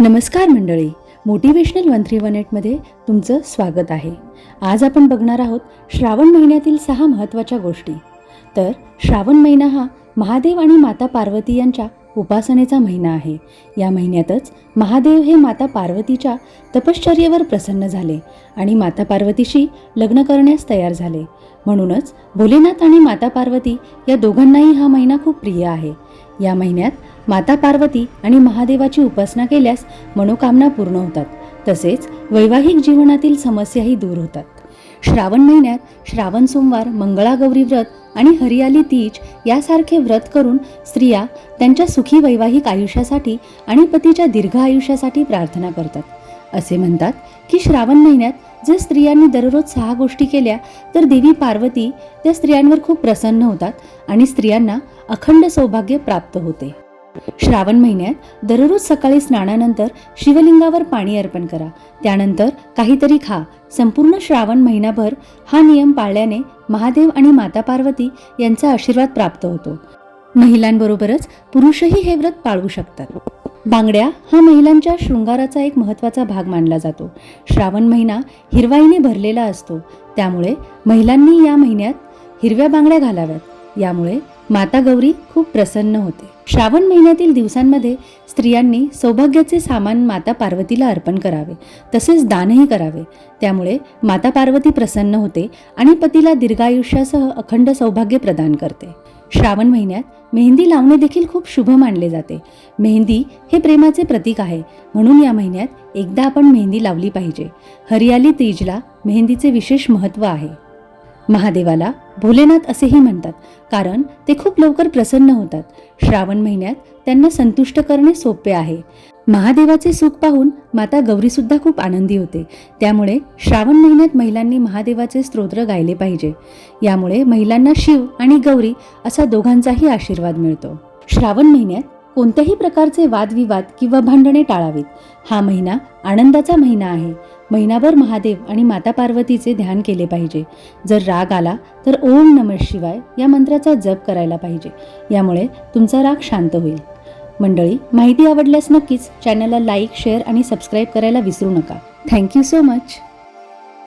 नमस्कार मंडळी. Motivational one three one एटमध्ये तुमचं स्वागत आहे. आज आपण बघणार आहोत श्रावण महिन्यातील सहा महत्त्वाच्या गोष्टी. तर श्रावण महिना हा महादेव आणि माता पार्वती यांच्या उपासनेचा महिना आहे. या महिन्यातच महादेव हे माता पार्वतीच्या तपश्चर्येवर प्रसन्न झाले आणि माता पार्वतीशी लग्न करण्यास तयार झाले. म्हणूनच भोलेनाथ आणि माता पार्वती या दोघांनाही हा महिना खूप प्रिय आहे. या महिन्यात माता पार्वती आणि महादेवाची उपासना केल्यास मनोकामना पूर्ण होतात. तसेच वैवाहिक जीवनातील समस्याही दूर होतात. श्रावण महिन्यात श्रावण सोमवार मंगळागौरी व्रत आणि हरियाली तीज यासारखे व्रत करून स्त्रिया त्यांच्या सुखी वैवाहिक आयुष्यासाठी आणि पतीच्या दीर्घ आयुष्यासाठी प्रार्थना करतात. असे म्हणतात की श्रावण महिन्यात जर स्त्रियांनी दररोज सहा गोष्टी केल्या तर देवी पार्वती त्या स्त्रियांवर खूप प्रसन्न होतात आणि स्त्रियांना अखंड सौभाग्य प्राप्त होते. श्रावण महिन्यात दररोज सकाळी स्नानानंतर शिवलिंगावर पाणी अर्पण करा. त्यानंतर काहीतरी खा. संपूर्ण श्रावण महिनाभर हा नियम पाळल्याने महादेव आणि माता पार्वती यांचा आशीर्वाद प्राप्त होतो. महिलांबरोबरच पुरुषही हे व्रत पाळू शकतात. बांगड्या हा महिलांच्या शृंगाराचा एक महत्त्वाचा भाग मानला जातो. श्रावण महिना हिरवाईने भरलेला असतो. त्यामुळे महिलांनी या महिन्यात हिरव्या बांगड्या घालाव्यात. यामुळे माता गौरी खूप प्रसन्न होते. श्रावण महिन्यातील दिवसांमध्ये स्त्रियांनी सौभाग्याचे सामान माता पार्वतीला अर्पण करावे तसेच दानही करावे. त्यामुळे माता पार्वती प्रसन्न होते आणि पतीला दीर्घायुष्यासह अखंड सौभाग्य प्रदान करते. श्रावण महिन्यात मेहंदी लावणे देखील खूप शुभ मानले जाते. मेहंदी हे प्रेमाचे प्रतीक आहे. म्हणून या महिन्यात एकदा आपण मेहंदी लावली पाहिजे. हरियाली तीजला मेहंदीचे विशेष महत्त्व आहे. महादेवाला भोलेनाथ असेही म्हणतात कारण ते खूप लवकर प्रसन्न होतात. श्रावण महिन्यात त्यांना संतुष्ट करणे सोपे आहे. महादेवाचे सुख पाहून माता गौरीसुद्धा खूप आनंदी होते. त्यामुळे श्रावण महिन्यात महिलांनी महादेवाचे स्तोत्र गायले पाहिजे. यामुळे महिलांना शिव आणि गौरी असा दोघांचाही आशीर्वाद मिळतो. श्रावण महिन्यात कोणत्याही प्रकारचे वादविवाद किंवा भांडणे टाळावीत. हा महिना आनंदाचा महिना आहे. महिनाभर महादेव आणि माता पार्वतीचे ध्यान केले पाहिजे. जर राग आला तर ओम नम शिवाय या मंत्राचा जप करायला पाहिजे. यामुळे तुमचा राग शांत होईल. मंडळी माहिती आवडल्यास नक्कीच चॅनलला लाईक शेअर आणि सबस्क्राईब करायला विसरू नका. Thank you so much